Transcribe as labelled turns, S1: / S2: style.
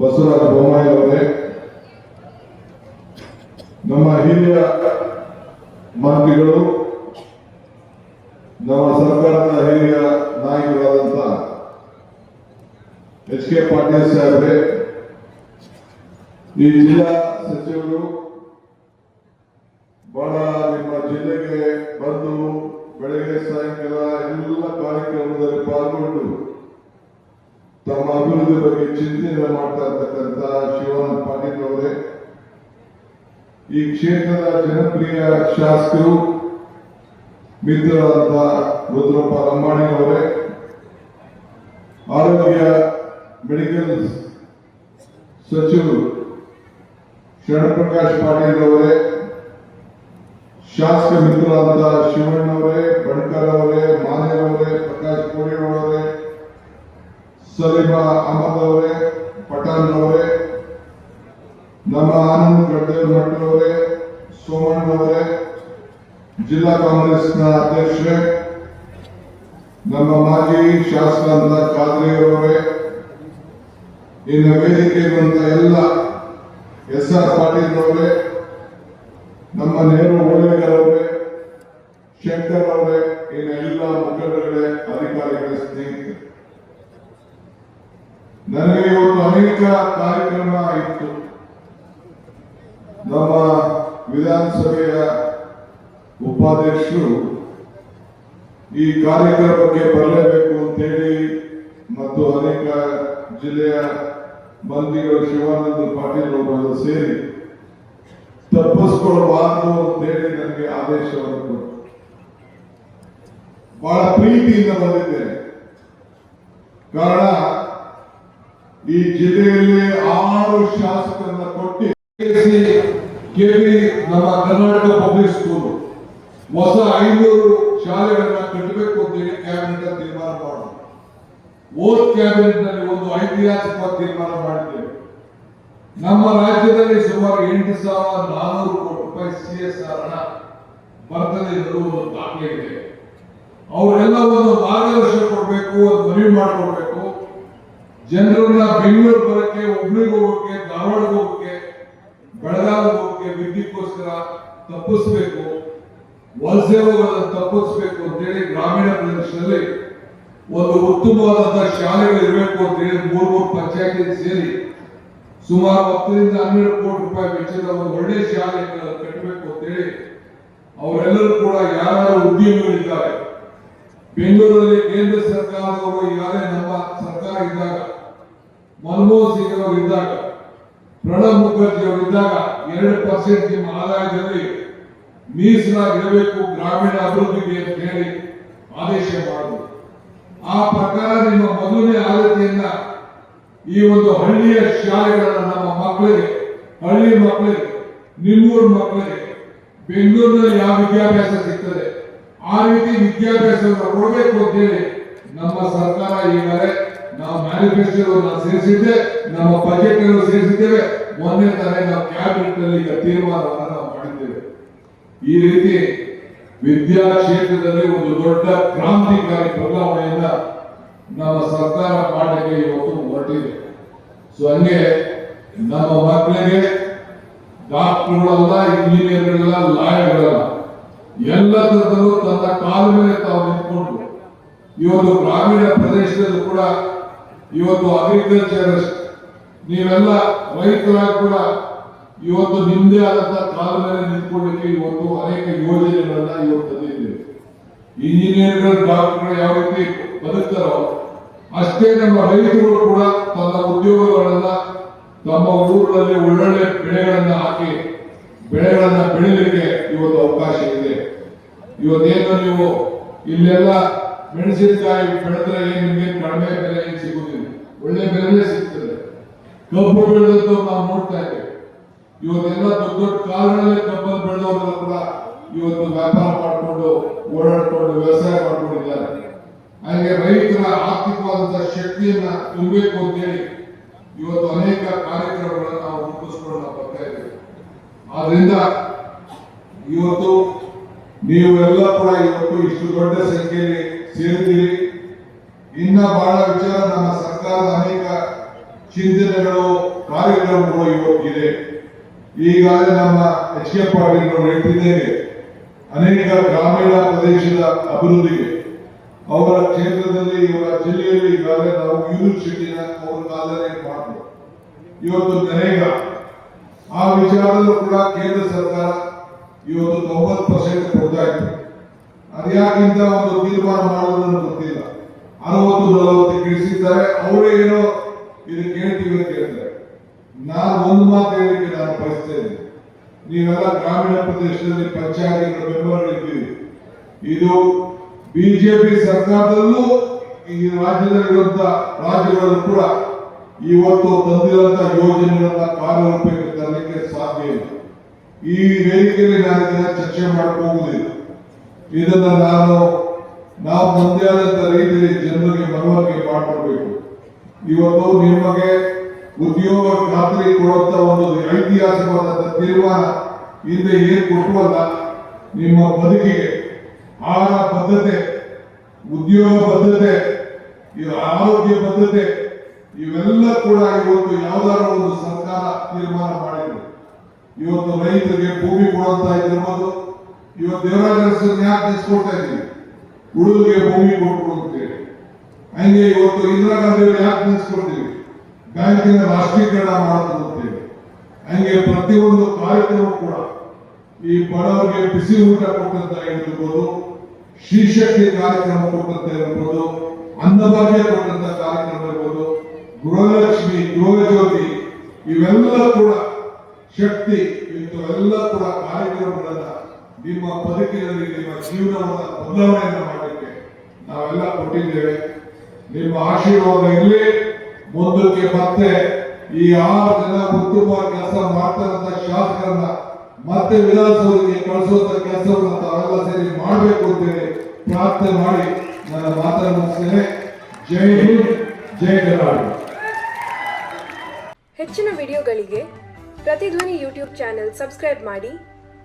S1: ಬಸವರಾಜ ಬೊಮ್ಮಾಯಿ ಅವರೇ, ನಮ್ಮ ಹಿರಿಯ ಮಂತ್ರಿಗಳು, ನಮ್ಮ ಸರ್ಕಾರದ ಹಿರಿಯ ನಾಯಕರಾದಂತ ಎಚ್ ಕೆ ಪಾಟೀಲ್ ಸಾಹೇಬ್ರೆ, ಈ ಜಿಲ್ಲಾ ಸಚಿವರು ಬಹಳ ನಿಮ್ಮ ಜಿಲ್ಲೆಗೆ ಬಂದು ಬೆಳಗ್ಗೆ ಸಾಯಂಕಾಲ ಎಲ್ಲ ಕಾರ್ಯಕ್ರಮದಲ್ಲಿ ಪಾಲ್ಗೊಂಡು ತಮ್ಮ ಅಭಿವೃದ್ಧಿ ಬಗ್ಗೆ ಚಿಂತನೆ ಮಾಡ್ತಾ ಇರ್ತಕ್ಕಂಥ ಶಿವಾನಂದ ಪಾಟೀಲ್ ಅವರೇ, ಈ ಕ್ಷೇತ್ರದ ಜನಪ್ರಿಯ ಶಾಸಕರು ಮಿತ್ರರಾದ ರುದ್ರಪ್ಪ ಲಂಬಾಣಿ ಅವರೇ, ಆರೋಗ್ಯ, ಮೆಡಿಕಲ್ ಸಚಿವರು ಶರಣಪ್ರಕಾಶ್ ಪಾಟೀಲ್ ಅವರೇ, ಶಾಸಕ ಮಿತ್ರರಾದ ಶಿವಣ್ಣವರೇ ಬಣಕರ್ ಅವರೇ ಸಲೀಮಾ ಅಹಮದ್ ಅವರೇ ಪಠಾಣ್ ಅವರೇ ನಮ್ಮ ಆನಂದ್ ಗಡ್ಡೆ ಮಠ್ ಅವರೇ ಸೋಮಣ್ಣ ಅವರೇ ಜಿಲ್ಲಾ ಕಾಂಗ್ರೆಸ್ನ ಅಧ್ಯಕ್ಷರೇ, ನಮ್ಮ ಮಾಜಿ ಶಾಸಕರಾದ ಖಾದ್ರಿ ಅವರೇ ಇನ್ನು ವೇದಿಕೆ ಬಂದ ಎಲ್ಲ ಎಸ್ ಆರ್ ಪಾಟೀಲ್ ಅವರೇ ನಮ್ಮ ಓಲೇಕರ್ ಅವರೇ ಶಂಕರ್ ಅವರೇ ಇನ್ನು ಎಲ್ಲ ಮುಖಂಡಗಳೇ ಅಧಿಕಾರಿಗಳ, ಸ್ನೇಹಿತರು. ನನಗೆ ಇವತ್ತು ಅನೇಕ ಕಾರ್ಯಕ್ರಮ ಇತ್ತು. ನಮ್ಮ ವಿಧಾನಸಭೆಯ ಉಪಾಧ್ಯಕ್ಷರು ಈ ಕಾರ್ಯಕ್ರಮಕ್ಕೆ ಬರಲೇಬೇಕು ಅಂತೇಳಿ ಮತ್ತು ಅನೇಕ ಜಿಲ್ಲೆಯ ಮಂತ್ರಿಗಳು ಶಿವಾನಂದ ಪಾಟೀಲ್ ಅವರು ಸೇರಿ ತಪ್ಪಿಸ್ಕೊಳ್ಬಾರ್ದು ಅಂತೇಳಿ ನನಗೆ ಆದೇಶವನ್ನು ಕೊಟ್ಟರು. ಬಹಳ ಪ್ರೀತಿಯಿಂದ ಬಂದಿದ್ದೇನೆ. ಕಾರಣ ಈ ಜಿಲ್ಲೆಯಲ್ಲಿ ಆರು ಶಾಸಕರನ್ನ ಕೊಟ್ಟು ಕೆಬಿ ನಮ್ಮ ಕರ್ನಾಟಕ ಪಬ್ಲಿಕ್ ಸ್ಕೂಲ್. ಹೊಸ ಐನೂರು ಶಾಲೆಗಳನ್ನ ಕಟ್ಟಬೇಕು ಅಂತೇಳಿ ಕ್ಯಾಬಿನೆಟ್ ತೀರ್ಮಾನ ಮಾಡೋದು. ಓದ್ ಕ್ಯಾಬಿನೆಟ್ನಲ್ಲಿ ಒಂದು ಐತಿಹಾಸಿಕ ತೀರ್ಮಾನ ಮಾಡಿದ್ದೇವೆ. ನಮ್ಮ ರಾಜ್ಯದಲ್ಲಿ ಸುಮಾರು ಎಂಟು ಸಾವಿರದ ನಾನೂರು ಕೋಟಿ ರೂಪಾಯಿ ಸಿ ಎಸ್ ಆರ್ ಹಣ ಬರ್ತದೆ ಒಂದು ದಾಖಲೆ ಇದೆ. ಅವರೆಲ್ಲ ಒಂದು ಮಾರ್ಗದರ್ಶನ ಕೊಡಬೇಕು, ಒಂದು ಮನವಿ ಮಾಡಿಕೊಡ್ಬೇಕು. ಜನರನ್ನ ಬೆಂಗಳೂರು ಬರಕ್ಕೆ ಹುಬ್ಳಿಗೆ ಹೋಗೋಕೆ ಧಾರವಾಡಕ್ಕೆ ಹೋಗೋಕೆ ಬೆಳಗಾವಿಗೆ ಹೋಗೋಕೆ ವಿದ್ಯುತ್ಗೋಸ್ಕರ ತಪ್ಪಿಸ್ಬೇಕು. ವಲಸೆ ಹೋಗೋದನ್ನು ತಪ್ಪಿಸ್ಬೇಕು ಅಂತೇಳಿ ಗ್ರಾಮೀಣ ಪ್ರದೇಶದಲ್ಲಿ ಒಂದು ಉತ್ತಮವಾದಂತಹ ಶಾಲೆಗಳು ಇರಬೇಕು ಅಂತ ಹೇಳಿ ಮೂರು ಪಂಚಾಯತಿ ಸೇರಿ ಸುಮಾರು ಹತ್ತರಿಂದ ಹನ್ನೆರಡು ಕೋಟಿ ರೂಪಾಯಿ ವೆಚ್ಚದ ಒಂದು ಒಳ್ಳೆ ಶಾಲೆಗಳನ್ನು ಕಟ್ಟಬೇಕು ಅಂತೇಳಿ ಅವರೆಲ್ಲರೂ ಕೂಡ ಯಾರು ಉದ್ಯಮಿಗಳಿದ್ದಾರೆ ಬೆಂಗಳೂರಲ್ಲಿ ಕೇಂದ್ರ ಸರ್ಕಾರದವರು ಯಾರೇ ನಮ್ಮ ಸರ್ಕಾರ ಇದ್ದಾಗ ಮನಮೋಹನ್ ಸಿಂಗ್ ಅವರು ಇದ್ದಾಗ ಪ್ರಣಬ್ ಮುಖರ್ಜಿ ಅವರು ಇದ್ದಾಗ ಎರಡು ಪರ್ಸೆಂಟ್ ನಿಮ್ಮ ಆದಾಯದಲ್ಲಿ ಮೀಸಲಾಗಿರಬೇಕು ಗ್ರಾಮೀಣ ಅಭಿವೃದ್ಧಿಗೆ ಅಂತ ಹೇಳಿ ಆದೇಶ ಮಾಡಿದ್ರು. ಆ ಪ್ರಕಾರ ನಿಮ್ಮ ಮೊದಲನೇ ಆದ್ಯತೆಯನ್ನ ಈ ಒಂದು ಹಳ್ಳಿಯ ಶಾಲೆಗಳನ್ನ ನಮ್ಮ ಮಕ್ಕಳಿಗೆ, ಹಳ್ಳಿ ಮಕ್ಕಳಿಗೆ, ನಿಮ್ಮೂರು ಮಕ್ಕಳಿಗೆ ಬೆಂಗಳೂರಿನಲ್ಲಿ ಯಾವ ವಿದ್ಯಾಭ್ಯಾಸ ಸಿಗ್ತದೆ, ಆ ರೀತಿ ವಿದ್ಯಾಭ್ಯಾಸವನ್ನು ಕೊಡಬೇಕು ಅಂತೇಳಿ ನಮ್ಮ ಸರ್ಕಾರ ಈಗಾಗಲೇ ನಾವು ಮ್ಯಾನಿಫೆಸ್ಟೋ ಸೇರಿಸಿದ್ದೆ, ನಮ್ಮ ಬಜೆಟ್ ಸೇರಿಸಿದ್ದೇವೆ. ಮೊನ್ನೆ ತಾನೇ ನಾವು ಕ್ಯಾಬಿನೆಟ್ನಲ್ಲಿ ತೀರ್ಮಾನವನ್ನು ನಾವು ಮಾಡಿದ್ದೇವೆ. ಈ ರೀತಿ ವಿದ್ಯಾ ಕ್ಷೇತ್ರದಲ್ಲಿ ಒಂದು ದೊಡ್ಡ ಕ್ರಾಂತಿಕಾರಿ ಬದಲಾವಣೆಯನ್ನ ನಮ್ಮ ಸರ್ಕಾರ ಮಾಡಲಿಕ್ಕೆ ಇವತ್ತು ಹೊರಟಿದೆ. ಸೊ ಹಂಗೆ ನಮ್ಮ ಮಕ್ಕಳಿಗೆ ಡಾಕ್ಟರ್ಗಳಲ್ಲ ಇಂಜಿನಿಯರ್ಗಳಲ್ಲ ಲಾಯರ್ಗಳಲ್ಲ ಎಲ್ಲದರಲ್ಲೂ ತನ್ನ ಕಾಲ ಮೇಲೆ ತಾವು ನಿಂತ್ಕೊಂಡು, ಇವತ್ತು ಗ್ರಾಮೀಣ ಪ್ರದೇಶದಲ್ಲೂ ಕೂಡ ಇವತ್ತು ಅಗ್ರಿಕಲ್ಚರ್ ನೀವೆಲ್ಲ ರೈತರಾಗಿ ಕೂಡ ಇವತ್ತು ನಿಮ್ಮದೇ ಆದಂತಹ ಕಾಲ ಮೇಲೆ ನಿಂತ್ಕೊಳ್ಳಿಕ್ಕೆ ಇವತ್ತು ಅನೇಕ ಯೋಜನೆಗಳನ್ನ ಇವತ್ತು ತಂದಿದ್ದೇವೆ ಇಂಜಿನಿಯರ್ಗಳು ಡಾಕ್ಟರ್ಗಳು ಯಾವ ರೀತಿ ಬದುಕ್ತಾರೋ, ಅಷ್ಟೇ ನಮ್ಮ ರೈತರು ಕೂಡ ತನ್ನ ಉದ್ಯೋಗಗಳನ್ನ ತಮ್ಮ ಊರುಗಳಲ್ಲಿ ಒಳ್ಳೊಳ್ಳೆ ಬೆಳೆಗಳನ್ನ ಹಾಕಿ, ಬೆಳೆಗಳನ್ನ ಬೆಳಿಲಿಕ್ಕೆ ಇವತ್ತು ಅವಕಾಶ ಇದೆ. ಇವತ್ತೇನು ನೀವು ಇಲ್ಲೆಲ್ಲ ಮೆಣಸಿನಕಾಯಿ ಬೆಳೆದ್ರೆ ನಿಮಗೆ ಕಡಿಮೆ ಬೆಲೆ ಏನು ಸಿಗುವುದಿಲ್ಲ ಒಳ್ಳೆ ಬೆಲೆ ಸಿಗ್ತದೆ. ಕಬ್ಬು ಬೆಳೆದದ್ದು ನಾವು ನೋಡ್ತಾ ಇದ್ದೇವೆ. ಇವತ್ತೆಲ್ಲ ದೊಡ್ಡ ದೊಡ್ಡ ಕಾಲಗಳಲ್ಲಿ ಕಬ್ಬನ್ನು ಬೆಳೆದವರೆಲ್ಲ ಕೂಡ ಇವತ್ತು ವ್ಯಾಪಾರ ಮಾಡಿಕೊಂಡು ಓಡಾಡಿಕೊಂಡು ವ್ಯವಸಾಯ ಮಾಡ್ಕೊಂಡಿದ್ದಾರೆ. ಹಾಗೆ ರೈತರ ಆರ್ಥಿಕವಾದಂತಹ ಶಕ್ತಿಯನ್ನ ತುಂಬಬೇಕು ಅಂತೇಳಿ ಇವತ್ತು ಅನೇಕ ಕಾರ್ಯಕ್ರಮಗಳನ್ನು ನಾವು ರೂಪಿಸ್ಕೊಂಡು ನಾವು ಬರ್ತಾ ಇದ್ದೇವೆ. ಆದ್ರಿಂದ ಇವತ್ತು ನೀವು ಎಲ್ಲ ಕೂಡ ಇವತ್ತು ಇಷ್ಟು ದೊಡ್ಡ ಸಂಖ್ಯೆಯಲ್ಲಿ ಸೇರಿದ್ದೀರಿ. ಇನ್ನ ಬಹಳ ವಿಚಾರ ನಮ್ಮ ಸರ್ಕಾರದ ಚಿಂತನೆಗಳು ಕಾರ್ಯಕ್ರಮಗಳು ಇವತ್ತಿದೆ. ಈಗಾಗಲೇ ನಮ್ಮ ಎಚ್ ಕೆ ಪಾಟೀಲ್ ಹೇಳ್ತಿದ್ದೇವೆ, ಅನೇಕ ಗ್ರಾಮೀಣ ಪ್ರದೇಶದ ಅಭಿವೃದ್ಧಿಗೆ. ಅವರ ಕ್ಷೇತ್ರದಲ್ಲಿ, ಇವರ ಜಿಲ್ಲೆಯಲ್ಲಿ ಈಗಾಗಲೇ ನಾವು ಯೂನಿವರ್ಸಿಟಿನ ಅವರ ಕಾಲದಲ್ಲಿ ಮಾಡಿದ್ರು ಇವತ್ತು ನರೇಗ, ಆ ವಿಚಾರದಲ್ಲೂ ಕೂಡ ಕೇಂದ್ರ ಸರ್ಕಾರ ಇವತ್ತು ತೊಂಬತ್ತು ಪರ್ಸೆಂಟ್ ಕೊಡ್ತಾ ಇತ್ತು. ಅದ್ಯಾಕಿಂತ ಒಂದು ತೀರ್ಮಾನ ಮಾಡೋದನ್ನು ಗೊತ್ತಿಲ್ಲ. ಅರವತ್ತು ನಲವತ್ತು ಇಳಿಸಿದ್ದಾರೆ ಅವರೇ ಏನೋ ಇದು ಕೇಳ್ತೀವಿ ಅಂತ ಹೇಳ್ತಾರೆ. ನಾನು ಒಂದು ಮಾತು ಹೇಳಲಿಕ್ಕೆ ನಾನು ಬಯಸ್ತೇನೆ. ನೀವೆಲ್ಲ ಗ್ರಾಮೀಣ ಪ್ರದೇಶದಲ್ಲಿ ಪಂಚಾಯತ್ ಮೆಂಬರ್ ಇದ್ದೀರಿ. ಇದು ಬಿಜೆಪಿ ಸರ್ಕಾರದಲ್ಲೂ ಈ ರಾಜ್ಯದಲ್ಲಿರುವಂತ ರಾಜ್ಯಗಳಲ್ಲೂ ಕೂಡ ಇವತ್ತು ತಂದಿರುವಂತ ಯೋಜನೆಗಳನ್ನ ಕಾರ್ಯರೂಪಕ್ಕೆ ತರಲಿಕ್ಕೆ ಸಾಧ್ಯ ಇಲ್ಲ. ಈ ವೇದಿಕೆಯಲ್ಲಿ ನಾನು ಚರ್ಚೆ ಮಾಡಕ್ ಹೋಗುದಿಲ್ಲ ಇದನ್ನ ನಾನು, ನಾವು ಮುಂದೆ ರೀತಿಯಲ್ಲಿ ಜನರಿಗೆ ಮನವರಿಕೆ ಮಾಡಿಕೊಡ್ಬೇಕು. ಇವತ್ತು ನಿಮಗೆ ಉದ್ಯೋಗ ಖಾತ್ರಿ ಕೊಡುವಂತ ಒಂದು ಐತಿಹಾಸಿಕವಾದಂತ ತೀರ್ಮಾನ ಹಿಂದೆ ಏನ್ ಕೊಟ್ಟುವಲ್ಲ, ನಿಮ್ಮ ಬದುಕಿಗೆ ಆಹಾರ ಬದ್ಧತೆ ಉದ್ಯೋಗ ಬದ್ಧತೆ ಆರೋಗ್ಯ ಬದ್ಧತೆ ಇವೆಲ್ಲ ಕೂಡ ಇವತ್ತು ಯಾವ್ದಾದ್ರು ಒಂದು ಸರ್ಕಾರ ತೀರ್ಮಾನ ಮಾಡಿದ್ರು. ಇವತ್ತು ರೈತರಿಗೆ ಭೂಮಿ ಕೊಡುವಂತ ಇದಿರ್ಬೋದು ಇವತ್ತು ದೇವರಾಜ ಅರಸನ್ನ ಯಾಕೆ ನೆನೆಸ್ಕೊಳ್ತಾ ಇದ್ದೀವಿ ಉಳಿದಿಗೆ ಭೂಮಿ ಕೊಟ್ಟರು ಅಂತೇಳಿ ಹಂಗೆ ಇವತ್ತು ಇಂದಿರಾ ಗಾಂಧಿ ಅವರು ಯಾಕೆ ನೆನೆಸ್ಕೊಳ್ತೀವಿ ಬ್ಯಾಂಕಿನ ರಾಷ್ಟ್ರೀಕರಣ ಮಾಡೋದು ಹಂಗೆ ಪ್ರತಿಯೊಂದು ಕಾರ್ಯಕ್ರಮ ಕೂಡ ಈ ಬಡವರಿಗೆ ಬಿಸಿ ಊಟ ಕೊಟ್ಟಂತ ಇರ್ಬೋದು ಶ್ರೀಶಕ್ತಿ ಕಾರ್ಯಕ್ರಮ ಕೊಟ್ಟಂತ ಇರ್ಬೋದು ಅನ್ನಭಾಗ್ಯ ಕೊಟ್ಟಂತ ಕಾರ್ಯಕ್ರಮ ಇರ್ಬೋದು ಗೃಹಲಕ್ಷ್ಮಿ, ಗೃಹಜ್ಯೋತಿ, ಇವೆಲ್ಲ ಕೂಡ ಶಕ್ತಿ, ಇಂಥವೆಲ್ಲ ಕೂಡ ಕಾರ್ಯಕ್ರಮಗಳನ್ನ ನಿಮ್ಮ ಬದುಕಿನಲ್ಲಿ ನಿಮ್ಮ ಜೀವನವನ್ನು ಬದಲಾವಣೆಯನ್ನು ಮಾಡಲಿಕ್ಕೆ ನಾವೆಲ್ಲ ಕೊಟ್ಟಿದ್ದೇವೆ. ನಿಮ್ಮ ಆಶೀರ್ವಾದ ಇಲ್ಲಿ ಮುಂದಕ್ಕೆ ಮತ್ತೆ ಈ ಆರು ಜನ ಉತ್ತಮ ಕೆಲಸ ಮಾಡ್ತಾರಂತ ಶಾಸಕರನ್ನ ಮತ್ತೆ ವಿಧಾನಸೌಧಕ್ಕೆ ಕಳಿಸುವಂತ ಕೆಲಸವನ್ನು ತಾವೆಲ್ಲ ಸೇರಿ ಮಾಡಬೇಕು ಅಂತೇಳಿ ಪ್ರಾರ್ಥನೆ ಮಾಡಿ ನನ್ನ ಮಾತನ್ನು ಮುಗಿಸ್ತೇನೆ. ಜೈ ಹಿಂದ್, ಜೈ ಕರ್ನಾಟಕ.
S2: ಹೆಚ್ಚಿನ ವಿಡಿಯೋಗಳಿಗೆ ಪ್ರತಿಧ್ವನಿ ಯೂಟ್ಯೂಬ್ ಚಾನೆಲ್ ಸಬ್ಸ್ಕ್ರೈಬ್ ಮಾಡಿ.